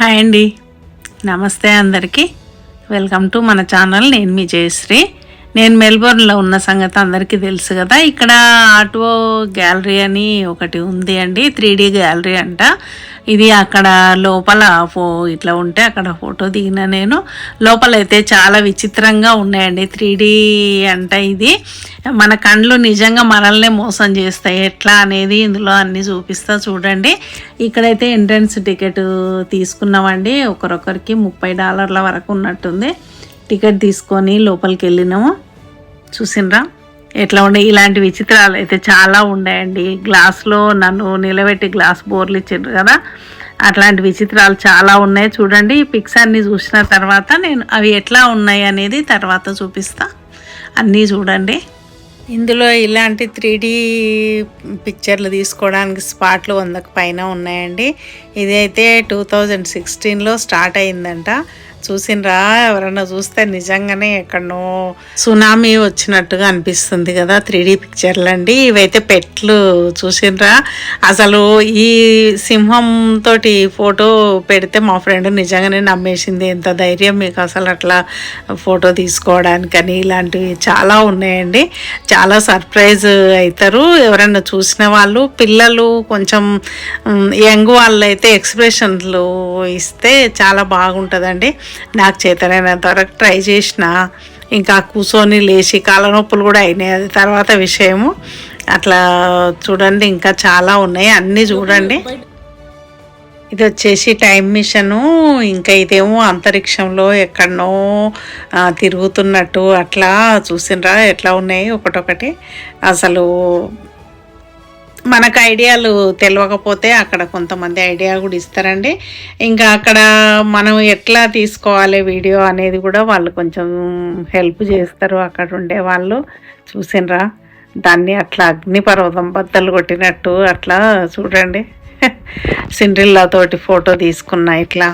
Hi అండి. నమస్తే అందరికీ. వెల్కమ్ టు మన ఛానల్ నేను మీ జయశ్రీ. నేను మెల్బోర్న్లో ఉన్న సంగతి అందరికీ తెలుసు కదా. ఇక్కడ ఆటో గ్యాలరీ అని ఒకటి ఉంది అండి. త్రీ డీ గ్యాలరీ అంట. ఇది అక్కడ లోపల ఫో ఇట్లా ఉంటే అక్కడ ఫోటో దిగిన నేను. లోపలైతే చాలా విచిత్రంగా ఉన్నాయండి. త్రీ డీ అంట ఇది. మన కండ్లు నిజంగా మనల్నే మోసం చేస్తాయి. ఎట్లా అనేది ఇందులో అన్ని చూపిస్తా చూడండి. ఇక్కడైతే ఎంట్రన్స్ టికెట్ తీసుకున్నామండి. ఒకరొకరికి ముప్పై డాలర్ల వరకు ఉన్నట్టుంది. టికెట్ తీసుకొని లోపలికి వెళ్ళినాము. చూసిండ్రా ఎట్లా ఉండే? ఇలాంటి విచిత్రాలు అయితే చాలా ఉన్నాయండి గ్లాస్లో నన్ను నిలబెట్టి గ్లాస్ బోర్లు ఇచ్చిండ్రు కదా. అట్లాంటి విచిత్రాలు చాలా ఉన్నాయి. చూడండి ఈ పిక్స్ అన్ని చూసిన తర్వాత నేను అవి ఎట్లా ఉన్నాయి అనేది తర్వాత చూపిస్తా. అన్నీ చూడండి. ఇందులో ఇలాంటి త్రీ డీ పిక్చర్లు తీసుకోవడానికి స్పాట్లు వందకు పైన ఉన్నాయండి. ఇదైతే టూ థౌజండ్ సిక్స్టీన్లో స్టార్ట్ అయిందంట చూసిండ్రా ఎవరన్నా చూస్తే నిజంగానే ఎక్కడనో సునామీ వచ్చినట్టుగా అనిపిస్తుంది కదా త్రీ డీ పిక్చర్లు అండి. ఇవైతే పెట్లు చూసినరా? అసలు ఈ సింహం తోటి ఫోటో పెడితే మా ఫ్రెండ్ నిజంగానే నమ్మేసింది. ఎంత ధైర్యం మీకు అసలు అట్లా ఫోటో తీసుకోవడానికని ఇలాంటివి చాలా ఉన్నాయండి. చాలా సర్ప్రైజ్ అవుతారు ఎవరైనా చూసిన వాళ్ళు పిల్లలు కొంచెం యంగ్ వాళ్ళు అయితే ఎక్స్ప్రెషన్లు ఇస్తే చాలా బాగుంటుందండి. నాకు చేతనైనంత వరకు ట్రై చేసిన. ఇంకా కూర్చొని లేచి కాళ్ళ నొప్పులు కూడా అయినాయి. అది తర్వాత విషయము. అట్లా చూడండి ఇంకా చాలా ఉన్నాయి. అన్నీ చూడండి. ఇది వచ్చేసి టైం మిషను. ఇంకా ఇదేమో అంతరిక్షంలో ఎక్కడనో తిరుగుతున్నట్టు అట్లా చూసినరా? ఎట్లా ఉన్నాయి? ఒకటొకటి. అసలు మనకు ఐడియాలు తెలియకపోతే అక్కడ కొంతమంది ఐడియా కూడా ఇస్తారండి. ఇంకా అక్కడ మనం ఎట్లా తీసుకోవాలి వీడియో అనేది కూడా వాళ్ళు కొంచెం హెల్ప్ చేస్తారు. అక్కడ ఉండే వాళ్ళు చూసినరా? దాన్ని అట్లా అగ్నిపర్వతం బద్దలు కొట్టినట్టు అట్లా చూడండి. సిండ్రిల్లాతోటి ఫోటో తీసుకున్నా ఇట్లా.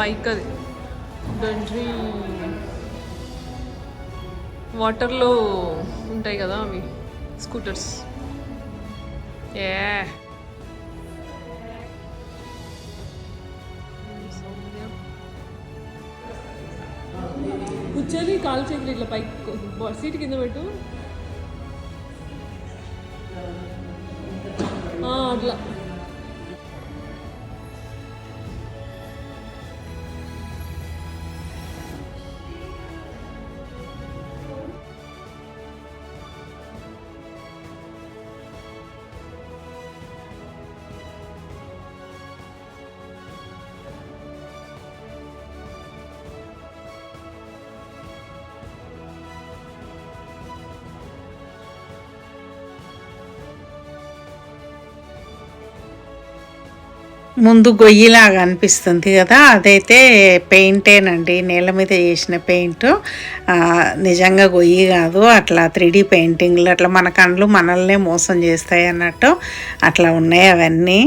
పైక్ అది దండ్రి వాటర్లో ఉంటాయి కదా అవి స్కూటర్స్. ఏ. కూర్చొని కాలు చేతులు ఇట్లా పైకి సీట్ కింద పెట్టు. అట్లా. ముందు గొయ్యిలాగా అనిపిస్తుంది కదా అదైతే పెయింటేనండి. నేల మీద చేసిన పెయింట్. నిజంగా గొయ్యి కాదు అట్లా త్రీడీ పెయింటింగ్లు అట్లా మన కళ్ళు మనల్నే మోసం చేస్తాయి అన్నట్టు అట్లా ఉన్నాయి అవన్నీ.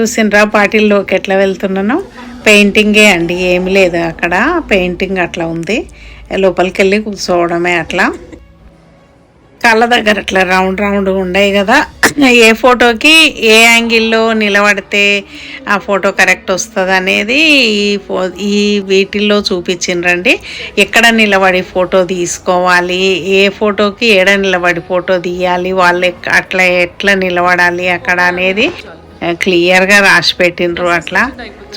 చూసిండ్రా పాటిల్లోకి ఎట్లా వెళ్తున్నాను? పెయింటింగే అండి ఏమి లేదు అక్కడ. పెయింటింగ్ అట్లా ఉంది. లోపలికి వెళ్ళి కూర్చోవడమే అట్లా. కళ్ళ దగ్గర అట్లా రౌండ్ రౌండ్ ఉండేవి కదా. ఏ ఫోటోకి ఏ యాంగిల్లో నిలబడితే ఆ ఫోటో కరెక్ట్ వస్తుంది అనేది ఈ ఫో ఈ వీటిల్లో చూపించిండ్రండి ఎక్కడ నిలబడి ఫోటో తీసుకోవాలి ఏ ఫోటోకి ఏడ నిలబడి ఫోటో తీయాలి వాళ్ళు అట్లా ఎట్లా నిలబడాలి అక్కడ అనేది క్లియర్గా రాసి పెట్టిండ్రు అట్లా.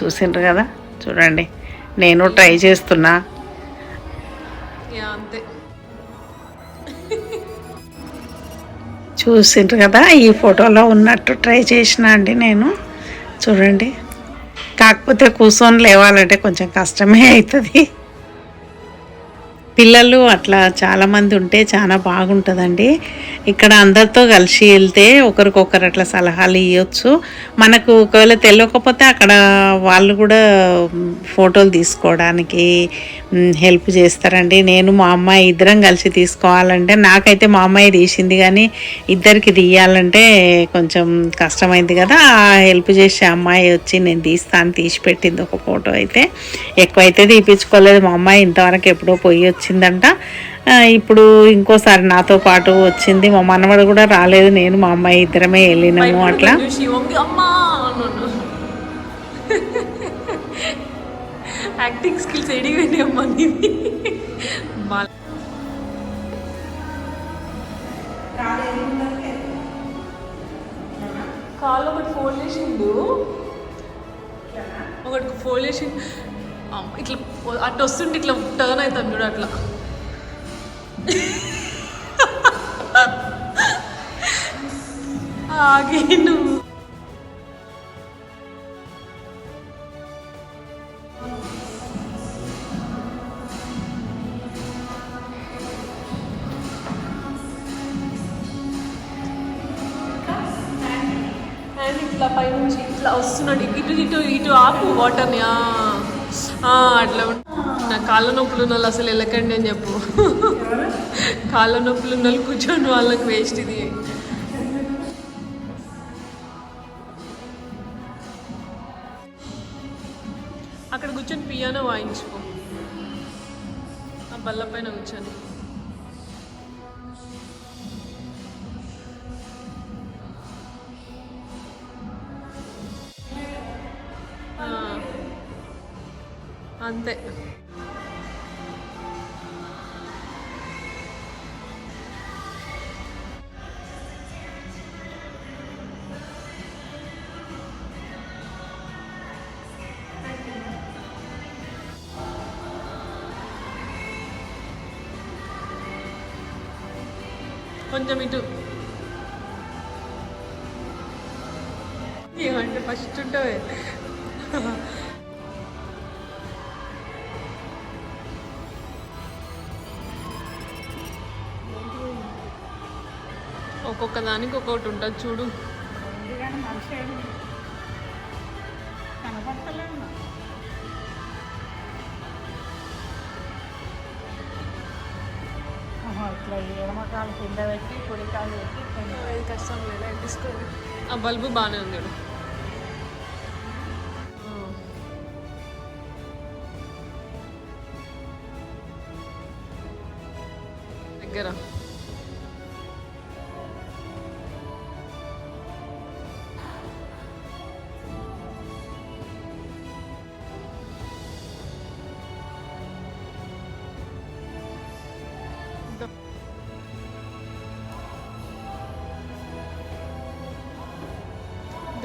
చూసిండ్రు కదా. చూడండి. నేను ట్రై చేస్తున్నా. చూసిండ్రు కదా ఈ ఫోటోలో ఉన్నట్టు ట్రై చేసిన అండి నేను. చూడండి. కాకపోతే కూర్చొని లేవాలంటే కొంచెం కష్టమే అవుతుంది. పిల్లలు అట్లా చాలామంది ఉంటే చాలా బాగుంటుందండి. ఇక్కడ అందరితో కలిసి వెళ్తే ఒకరికొకరు అట్లా సలహాలు ఇవ్వచ్చు మనకు ఒకవేళ తెలియకపోతే అక్కడ వాళ్ళు కూడా ఫోటోలు తీసుకోవడానికి హెల్ప్ చేస్తారండి. నేను మా అమ్మాయి ఇద్దరం కలిసి తీసుకోవాలంటే నాకైతే మా అమ్మాయి తీసింది కానీ ఇద్దరికి తీయాలంటే కొంచెం కష్టమైంది కదా. ఆ హెల్ప్ చేసే అమ్మాయి వచ్చి నేను తీస్తాను తీసి పెట్టింది ఒక ఫోటో అయితే. ఎక్కువైతే తీపించుకోలేదు మా అమ్మాయి ఇంతవరకు ఎప్పుడో పోయి వచ్చిందంట. ఇప్పుడు ఇంకోసారి నాతో పాటు వచ్చింది. మా మనవడు కూడా రాలేదు. నేను మా అమ్మాయి ఇద్దరమే వెళ్ళినాము అట్లా. యాక్టింగ్ స్కిల్స్ ఎడిగిపోయినాయి అమ్మా నీవి. బాగా కాళ్ళు ఒకటి ఫోల్డ్ చేసిండు. ఒకటి ఫోల్డ్ చేసి ఇట్లా అటు వస్తుంటే ఇట్లా టర్న్ అవుతాం చూడు అట్లా. ఆగి అండ్ ఇట్లా పైనుంచి ఇట్లా వస్తున్నాడు. ఇటు ఇటు ఇటు ఆపు వాటర్ని అట్లా నా కాళ్ళ నొప్పులు ఉన్న వాళ్ళు అసలు వెళ్ళకండి అని చెప్పు. కాళ్ళ నొప్పులు ఉన్న వాళ్ళు కూర్చొని వాళ్ళకి వేస్ట్ ఇది. అక్కడ కూర్చొని పియానో వాయించుకో. ఆ బల్ల పైన కూర్చొని. అంతే కొంచెం ఇటు ఏమంటే ఫస్ట్ ఉంటావే ఒక్కొక్క దానికి ఒక్కొక్కటి ఉంటుంది చూడు. ఆ బల్బు బాగానే ఉంది.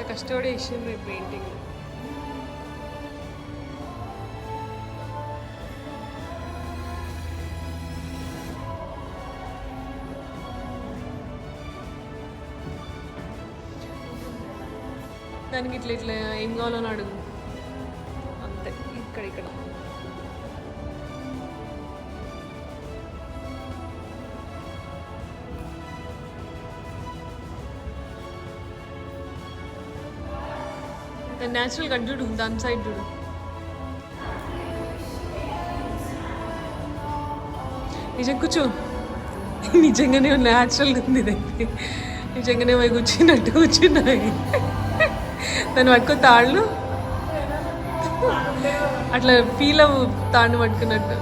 ఇంత కష్టపడి పెయింటింగ్. దానికి ఇట్లా ఇట్లా ఏం కావాలని అడుగు. న్యాచురల్ కట్ చూడు దాని సైడ్ చూడు నిజం కూర్చో. నిజంగానే న్యాచురల్గా ఉంది ఇదైతే నిజంగానే పోయి కూర్చున్నట్టు కూర్చున్నాయి. దాన్ని పట్టుకో తాళ్ళు. అట్లా ఫీల్ అవ్వు తాడు పట్టుకున్నట్టు.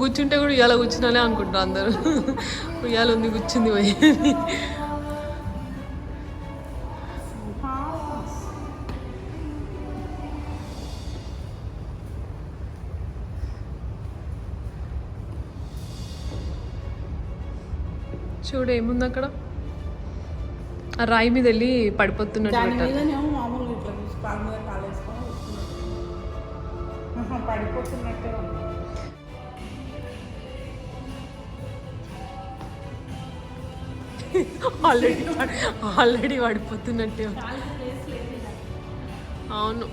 కూర్చుంటే కూడా ఉయ్యాల కూర్చున్నానే అనుకుంటా అందరు. ఉయ్యాల ఉంది కూర్చుంది పోయి. చూడు ఏముంది అక్కడ? ఆ రాయి మీద వెళ్ళి పడిపోతున్నట్టు దాని పెట్టారు ఆల్రెడీ ఆల్రెడీ పడిపోతున్నట్టే అవును.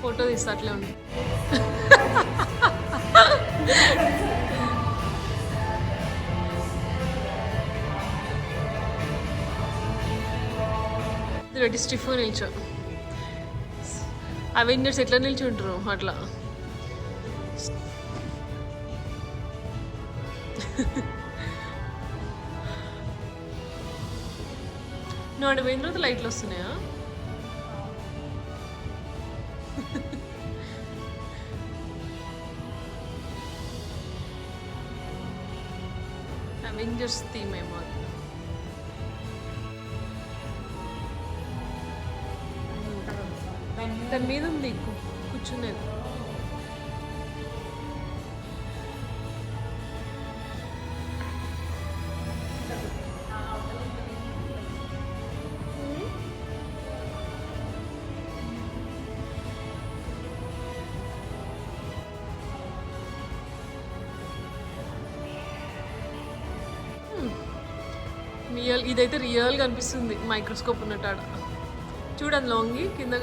ఫోటో తీస్తా అట్లే ఉంది రెడ్డి పెట్టి స్టిఫ్ నిల్చో. అవెంజర్స్ ఎట్లా నిల్చుంటారు అట్లా? నువ్వు అక్కడ పోయిన తర్వాత లైట్లు వస్తున్నాయా? అవెంజర్స్ థీమ్ ఏమో. రియల్ ఇదైతే రియల్గా అనిపిస్తుంది మైక్రోస్కోప్ ఉన్నట్టు ఆడ. చూడండి లాంగి కింద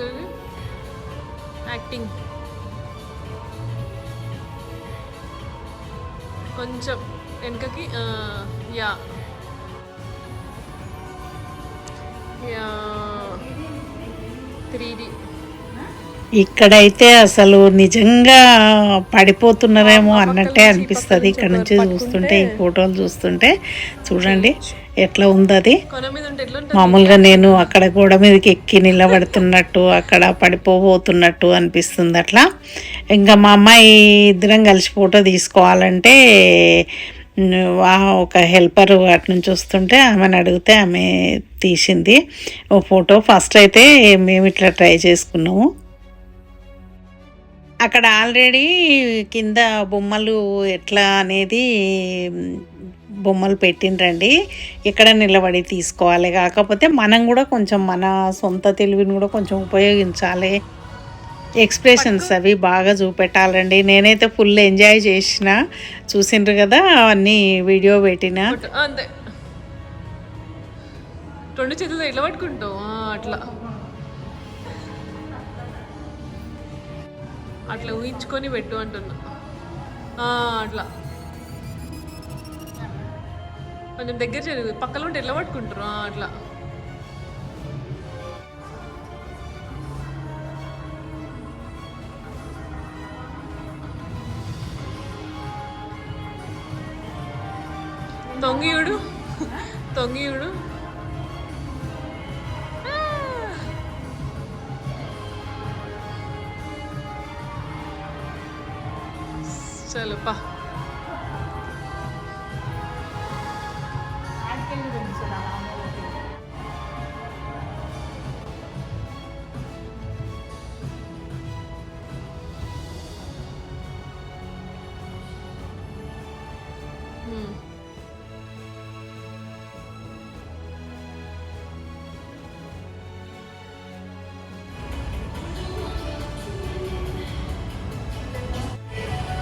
యాక్టింగ్ కొంచెం వెనకకి యా. Three D. ఇక్కడైతే అసలు నిజంగా పడిపోతున్నారేమో అన్నట్టే అనిపిస్తుంది. ఇక్కడ నుంచి చూస్తుంటే ఈ ఫోటోలు చూస్తుంటే చూడండి ఎట్లా ఉంది అది మామూలుగా నేను అక్కడ గోడ మీదకి ఎక్కి నిలబడుతున్నట్టు అక్కడ పడిపోబోతున్నట్టు అనిపిస్తుంది అట్లా. ఇంకా మా అమ్మాయి ఇద్దరం కలిసి ఫోటో తీసుకోవాలంటే ఒక హెల్పర్ అటు నుంచి వస్తుంటే ఆమెను అడిగితే ఆమె తీసింది. ఓ ఫోటో ఫస్ట్ అయితే మేము ఇట్లా ట్రై చేసుకున్నాము. అక్కడ ఆల్రెడీ కింద బొమ్మలు ఎట్లా అనేది బొమ్మలు పెట్టిండ్రండి. ఇక్కడ నిలబడి తీసుకోవాలి. కాకపోతే మనం కూడా కొంచెం మన సొంత తెలివిని కూడా కొంచెం ఉపయోగించాలి. ఎక్స్ప్రెషన్స్ అవి బాగా చూపెట్టాలండి. నేనైతే ఫుల్ ఎంజాయ్ చేసిన. చూసిండ్రు కదా అవన్నీ వీడియో పెట్టిన. అంతే. రెండు చేతులు ఎట్లా పట్టుకుంటావు. అట్లా. అట్లా ఊహించుకొని పెట్టు అంటున్నా. ఆ, అట్లా. కొంచెం దగ్గర జరుగు పక్కన ఉంటే ఎట్లా పట్టుకుంటారు? అట్లా. తొంగియుడు తొంగియుడు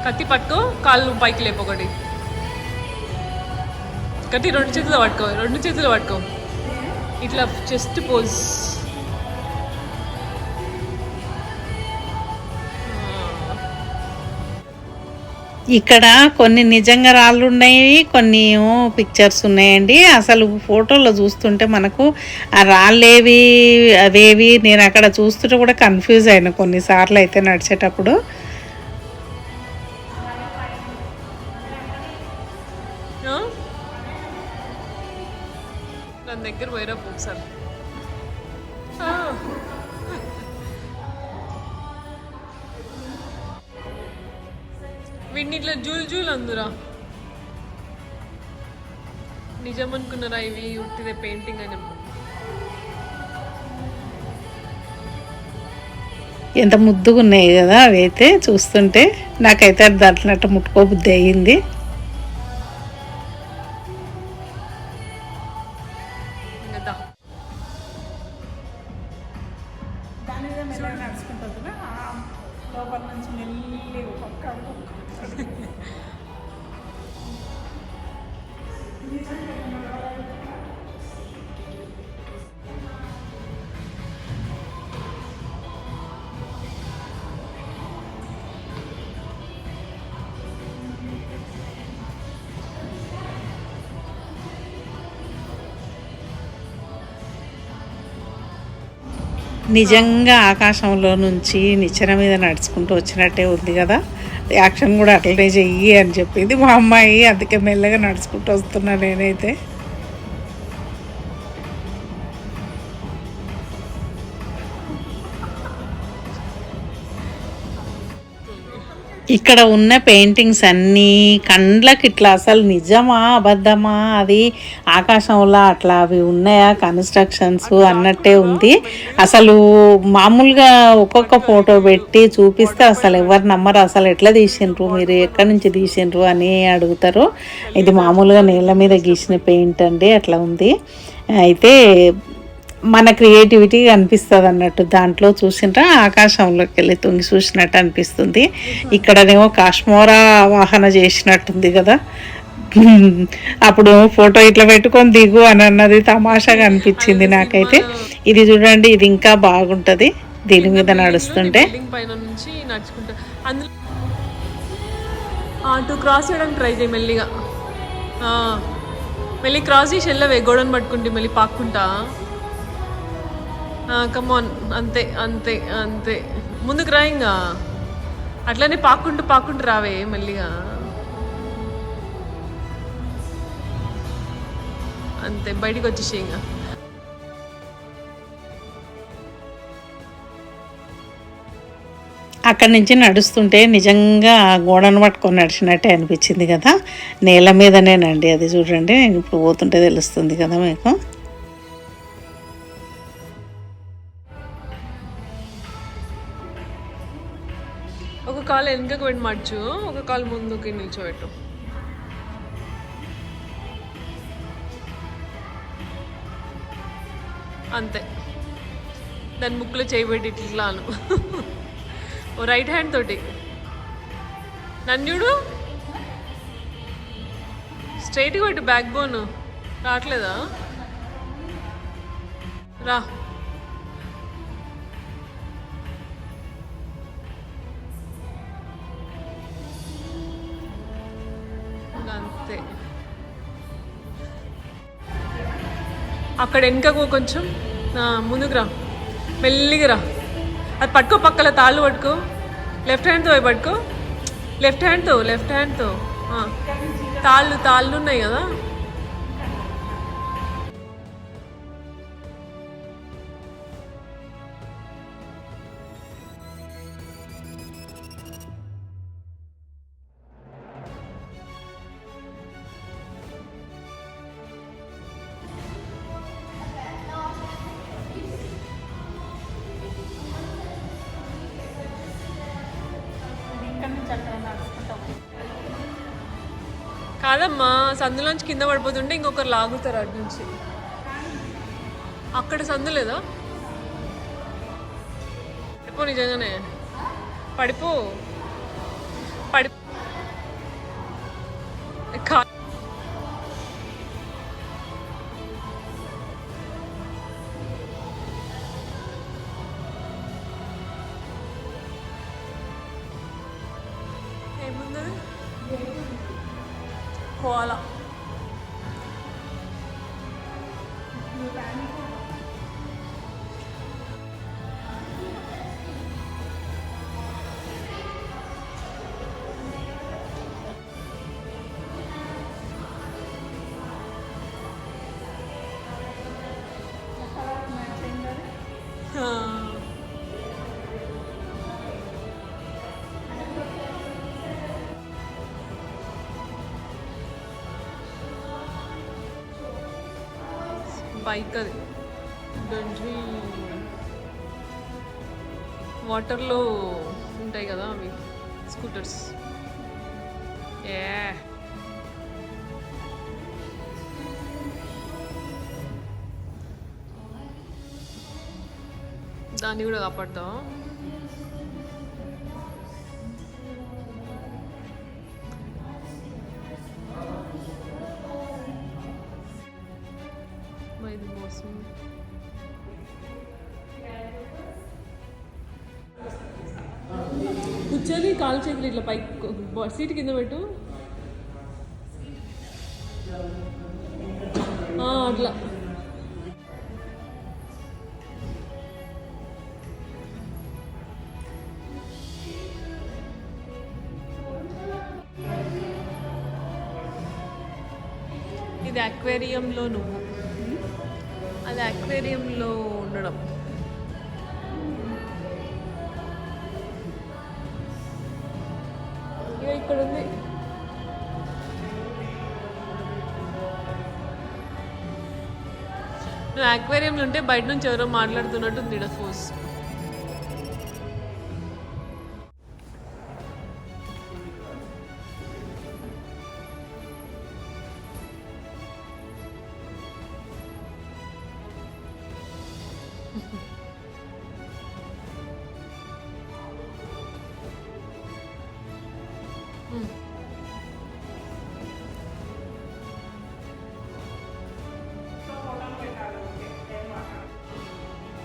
కత్తి పట్టుకో కాళ్ళు పైకి లేపు ఒకటి కత్తి రెండు చేతులు పట్టుకో రెండు చేతులు పట్టుకో. ఇట్లా చెస్ట్ పోజ్. ఇక్కడ కొన్ని నిజంగా రాళ్ళు ఉన్నాయి కొన్ని పిక్చర్స్ ఉన్నాయండి. అసలు ఫోటోలో చూస్తుంటే మనకు ఆ రాళ్ళేవి అవేవి నేను అక్కడ చూస్తుంటే కూడా కన్ఫ్యూజ్ అయినా కొన్నిసార్లు అయితే నడిచేటప్పుడు. వీడిని ఇట్లా జూల్ జూల్ అందురా. నిజం అనుకున్నారా ఇవి ఉట్టిదే పెయింటింగ్ అని ఎంత ముద్దుగా ఉన్నాయి కదా అవి అయితే చూస్తుంటే నాకైతే అది దాంట్లో ముట్టుకోబుద్ధి అయ్యింది. ఇంకా దా. నిజంగా ఆకాశంలో నుంచి నిచ్చెన మీద నడుచుకుంటూ వచ్చినట్టే ఉంది కదా. యాక్షన్ కూడా అట్లనే చెయ్యి అని చెప్పింది మా అమ్మాయి. అందుకే మెల్లగా నడుచుకుంటూ వస్తున్నా నేనైతే. ఇక్కడ ఉన్న పెయింటింగ్స్ అన్నీ కండ్లకి ఇట్లా అసలు నిజమా అబద్ధమా? అది ఆకాశంలో అట్లా అవి ఉన్నాయా కన్స్ట్రక్షన్స్ అన్నట్టే ఉంది. అసలు మామూలుగా ఒక్కొక్క ఫోటో పెట్టి చూపిస్తే అసలు ఎవరు నమ్మరు. అసలు ఎట్లా తీసిండ్రు మీరు ఎక్కడి నుంచి తీసిండ్రు అని అడుగుతారు. ఇది మామూలుగా నేల మీద గీసిన పెయింట్ అండి అట్లా ఉంది. అయితే మన క్రియేటివిటీ అనిపిస్తుంది అన్నట్టు దాంట్లో చూసినరా ఆకాశంలోకి వెళ్ళి తొంగి చూసినట్టు అనిపిస్తుంది. ఇక్కడనేమో కాశ్మోరా వాహన చేసినట్టుంది కదా. అప్పుడు ఫోటో ఇట్లా పెట్టుకొని దిగు అని అన్నది తమాషాగా అనిపించింది నాకైతే. ఇది చూడండి ఇది ఇంకా బాగుంటుంది. దీని మీద నడుస్తుంటే. పైన అటు క్రాస్ చేయడానికి ట్రై చేయి మెల్లిగా. మళ్ళీ క్రాస్ చేసి వెళ్ళవే గోడను పట్టుకుంటే మళ్ళీ పాక్కుంటా. కమాన్ అంతే అంతే అంతే ముందుకు రా ఇంకా. అట్లనే పాక్కుంటూ పాక్కుంటూ రావే మళ్ళీగా. అంతే బయటికి వచ్చేసి ఇంకా. అక్కడి నుంచి నడుస్తుంటే నిజంగా ఆ గోడను పట్టుకొని నడిచినట్టే అనిపించింది కదా. నేల మీదనేనండి అది చూడండి. నేను ఇప్పుడు పోతుంటే తెలుస్తుంది కదా మీకు. ఒక కాలు వెనుకకు పెట్టి మర్చు. ఒక కాలు ముందుకి నిల్చోబెట్టు. అంతే. దాని ముక్కులో చేయబెట్టి ఇట్లా అను ఓ రైట్ హ్యాండ్ తోటి. నన్యుడు స్ట్రైట్గా పెట్టు బ్యాక్ బోన్. రావట్లేదా? రా. అక్కడ వెనుకకు కొంచెం ముందుకు రా. మెల్లిగా రా. అది పట్టుకో పక్కల తాళ్ళు పట్టుకో. లెఫ్ట్ హ్యాండ్తో అవి పట్టుకో. లెఫ్ట్ హ్యాండ్తో లెఫ్ట్ హ్యాండ్తో. తాళ్ళు తాళ్ళు ఉన్నాయి కదా. మా సందులోంచి కింద పడిపోతుంటే ఇంకొకరు లాగుతారు అటు నుంచి. అక్కడ సందు లేదా? ఎప్పుడు నిజంగానే. పడిపో. బైక్ అది గంజి వాటర్లో ఉంటాయి కదా అవి స్కూటర్స్. ఏ దాన్ని కూడా కాపాడుతాం సీట్ కింద పెట్టు. అట్లా. ఇది అక్వేరియంలో నువ్వు. అది అక్వేరియంలో ఉండడం. ఇక్కడ ఉంది నువ్వు అక్వేరియంలో ఉంటే బయట నుంచి ఎవరో మాట్లాడుతున్నట్టు ఉంది ఇక్కడ ఫోర్స్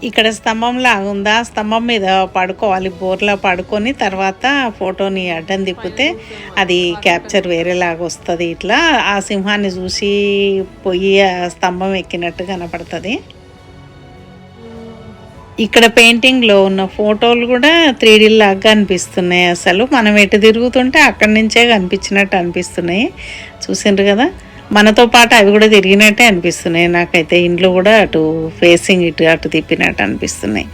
ఇక్కడ స్తంభం లాగా ఉందా? స్తంభం మీద పడుకోవాలి. బోర్లా పడుకొని తర్వాత ఫోటోని అడ్డం తిప్పితే అది క్యాప్చర్ వేరేలాగా వస్తుంది ఇట్లా. ఆ సింహాన్ని చూసి పొయ్యి ఆ స్తంభం ఎక్కినట్టు కనపడుతుంది. ఇక్కడ పెయింటింగ్లో ఉన్న ఫోటోలు కూడా త్రీ లాగా అనిపిస్తున్నాయి అసలు. మనం ఎటు తిరుగుతుంటే అక్కడి నుంచే కనిపించినట్టు అనిపిస్తున్నాయి. చూసిండ్రు కదా? మనతో పాటు అవి కూడా తిరిగినట్టే అనిపిస్తున్నాయి. నాకైతే ఇంట్లో కూడా అటు ఫేసింగ్ ఇటు అటు తిప్పినట్టు అనిపిస్తున్నాయి.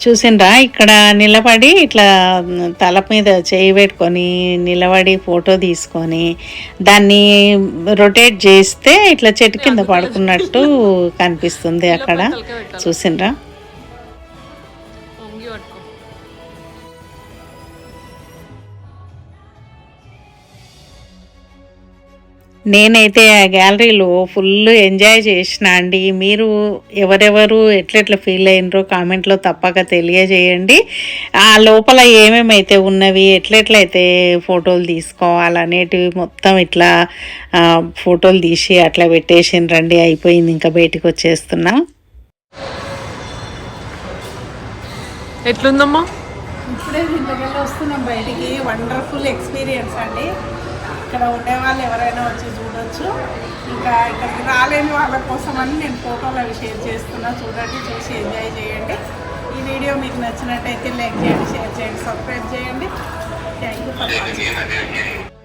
చూసిండ్రా ఇక్కడ నిలబడి ఇట్లా తల మీద చేయి పెట్టుకొని నిలబడి ఫోటో తీసుకొని దాన్ని రొటేట్ చేస్తే ఇట్లా చెట్టు కింద పడుకున్నట్టు కనిపిస్తుంది అక్కడ. చూసిండ్రా? నేనైతే ఆ గ్యాలరీలో ఫుల్ ఎంజాయ్ చేసిన అండి. మీరు ఎవరెవరు ఎట్లెట్లా ఫీల్ అయినరో కామెంట్లో తప్పక తెలియజేయండి. ఆ లోపల ఏమేమైతే ఉన్నవి ఎట్లెట్లయితే ఫోటోలు తీసుకోవాలనేటివి మొత్తం ఇట్లా ఫోటోలు తీసి అట్లా పెట్టేసిండ్రండి అయిపోయింది ఇంకా బయటికి వచ్చేస్తున్నా. ఎట్లుందమ్మా? ఇప్పుడే వస్తున్నాం బయటికి. వండర్ఫుల్ ఎక్స్పీరియన్స్ అండి. ఇక్కడ ఉండే వాళ్ళు ఎవరైనా వచ్చి చూడొచ్చు. ఇంకా ఇక్కడికి రాలేని వాళ్ళ కోసం అని నేను ఫోటోలు అవి షేర్ చేస్తున్నా. చూడండి చూసి ఎంజాయ్ చేయండి. ఈ వీడియో మీకు నచ్చినట్టయితే లైక్ చేయండి షేర్ చేయండి సబ్స్క్రైబ్ చేయండి. Thank you for watching